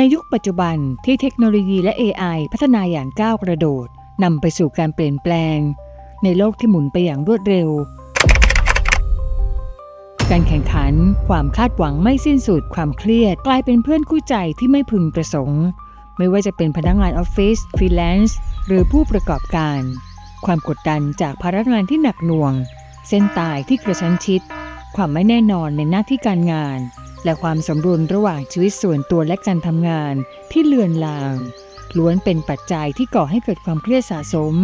ในยุคปัจจุบันที่เทคโนโลยีและ AI พัฒนาอย่างก้าวกระโดดนำไปสู่การเปลี่ยนแปลง ในโลกที่หมุนไปอย่างรวดเร็ว การแข่งขัน ความคาดหวังไม่สิ้นสุด ความเครียด กลายเป็นเพื่อนคู่ใจที่ไม่พึงประสงค์ ไม่ว่าจะเป็นพนักงานออฟฟิศฟรีแลนซ์หรือผู้ประกอบการ ความกดดันจากภาระงานที่หนักหน่วง เส้นตายที่กระชั้นชิด ความไม่แน่นอนในหน้าที่การงาน และความสมดุลระหว่างชีวิตส่วนตัวและการทำงานที่เลือนลาง ล้วนเป็นปัจจัยที่ก่อให้เกิดความเครียดสะสม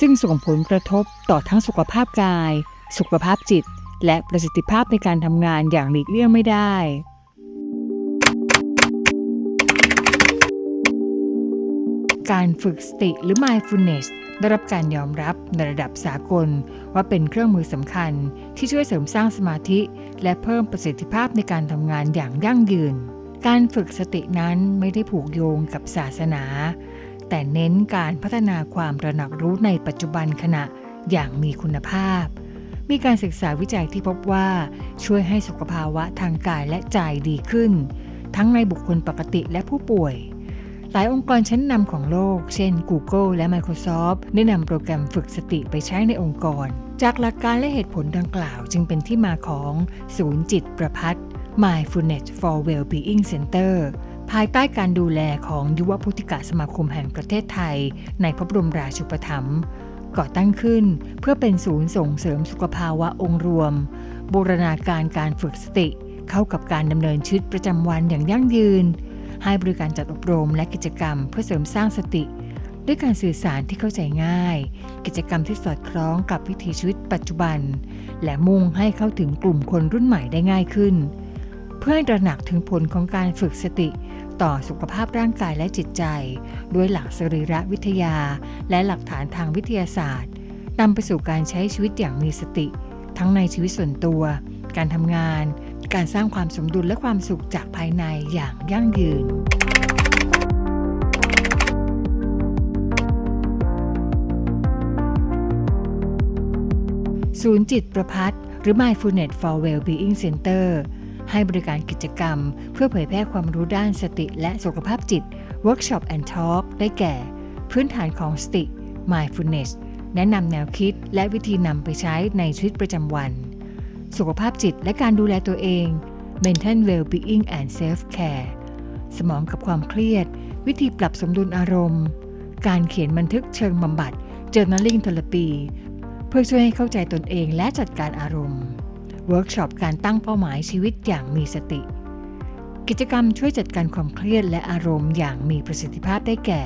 ซึ่งส่งผลกระทบต่อทั้งสุขภาพกาย สุขภาพจิต และประสิทธิภาพในการทำงานอย่างหลีกเลี่ยงไม่ได้ การฝึกสติหรือ mindfulness ได้รับการยอมรับในระดับสากล ว่าเป็นเครื่องมือสำคัญที่ช่วยเสริมสร้างสมาธิ และเพิ่มประสิทธิภาพในการทำงานอย่างยั่งยืน การฝึกสตินั้นไม่ได้ผูกโยงกับศาสนา แต่เน้นการพัฒนาความระหนักรู้ในปัจจุบันขณะอย่างมีคุณภาพ มีการศึกษาวิจัยที่พบว่าช่วยให้สุขภาวะทางกายและใจดีขึ้น ทั้งในบุคคลปกติและผู้ป่วย หลายองค์กรชั้นนำของโลก เช่น Google และ Microsoft ได้นำโปรแกรมฝึกสติไปใช้ในองค์กร จากหลักการและเหตุผลดังกล่าวจึงเป็นที่มาของศูนย์จิตประพัฒน์ Mindfulness for Wellbeing Center ภายใต้การดูแลของยุวพุทธิกสมาคมแห่งประเทศไทย ในพระบรมราชูปถัมภ์ก่อตั้งขึ้นเพื่อเป็นศูนย์ส่งเสริมสุขภาวะองค์รวม บูรณาการการฝึกสติ เข้ากับการดำเนินชีวิตประจำวันอย่างยั่งยืน ให้บริการจัดอบรมและกิจกรรมเพื่อเสริมสร้างสติ ด้วยการสื่อสารที่เข้าใจง่าย กิจกรรมที่สอดคล้องกับวิถีชีวิตปัจจุบัน และมุ่งให้เข้าถึงกลุ่มคนรุ่นใหม่ได้ง่ายขึ้น เพื่อให้ตระหนักถึงผลของการฝึกสติ ต่อสุขภาพร่างกายและจิตใจ ด้วยหลักสรีระวิทยา และหลักฐานทางวิทยาศาสตร์นำไปสู่การใช้ชีวิตอย่างมีสติ ทั้งในชีวิตส่วนตัว การทำงาน การสร้างความสมดุลและความสุขจากภายในอย่างยั่งยืนศูนย์จิตประพัฒหรือ Mindfulness for Wellbeing Center ให้บริการกิจกรรม เพื่อเผยแพร่ความรู้ด้านสติและสุขภาพจิต Workshop and Talk ได้แก่ พื้นฐานของสติ Mindfulness แนะนำแนวคิดและวิธีนำไปใช้ในชีวิตประจำวัน สุขภาพจิตและการดูแลตัวเอง Mental Well-being and Self-Care สมองกับความเครียด วิธีปรับสมดุลอารมณ์ การเขียนบันทึกเชิงบำบัด Journaling Therapy เพื่อช่วยให้เข้าใจตนเองและจัดการอารมณ์เวิร์กช็อปการตั้งเป้าหมายชีวิตอย่างมีสติ กิจกรรมช่วยจัดการความเครียดและอารมณ์อย่างมีประสิทธิภาพได้แก่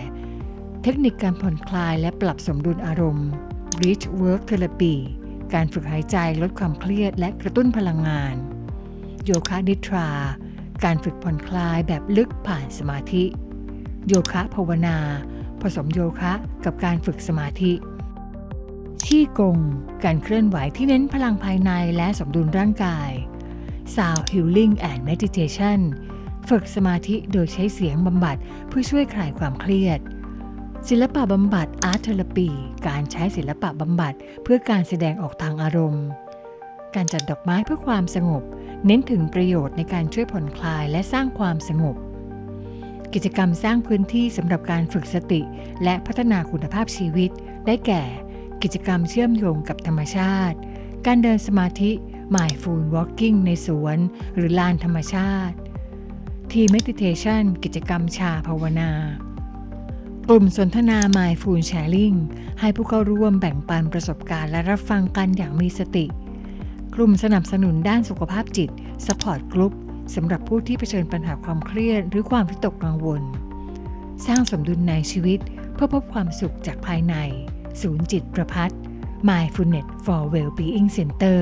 เทคนิคการผ่อนคลายและปรับสมดุลอารมณ์ Breath Work Therapy การฝึกหายใจลดความเครียดและกระตุ้นพลังงาน โยคะนิทรา การฝึกผ่อนคลายแบบลึกผ่านสมาธิ โยคะภาวนา ผสมโยคะกับการฝึกสมาธิชี่กง การเคลื่อนไหวที่เน้นพลังภายในและสมดุลร่างกาย Sound Healing and Meditation ฝึกสมาธิโดยใช้เสียงบำบัดเพื่อช่วยคลายความเครียด ศิลปะบำบัด Art Therapy การใช้ศิลปะบำบัดเพื่อการแสดงออกทางอารมณ์ การจัดดอกไม้เพื่อความสงบ เน้นถึงประโยชน์ในการช่วยผ่อนคลายและสร้างความสงบ กิจกรรมสร้างพื้นที่สำหรับการฝึกสติ และพัฒนาคุณภาพชีวิต ได้แก่ กิจกรรมเชื่อมโยงกับธรรมชาติ การเดินสมาธิ Mindful Walking ในสวน หรือลานธรรมชาติ ทีเมดิเทชันกิจกรรมชาภาวนา กลุ่มสนทนา Mindful Sharing ให้ผู้เข้าร่วมแบ่งปันประสบการณ์และรับฟังกันอย่างมีสติ กลุ่มสนับสนุนด้านสุขภาพจิต Support Group สำหรับผู้ที่เผชิญปัญหาความเครียดหรือความวิตกกังวล สร้างสมดุลในชีวิตเพื่อพบความสุขจากภายใน ศูนย์จิตประพัฒน์ Mindfulness for Wellbeing Center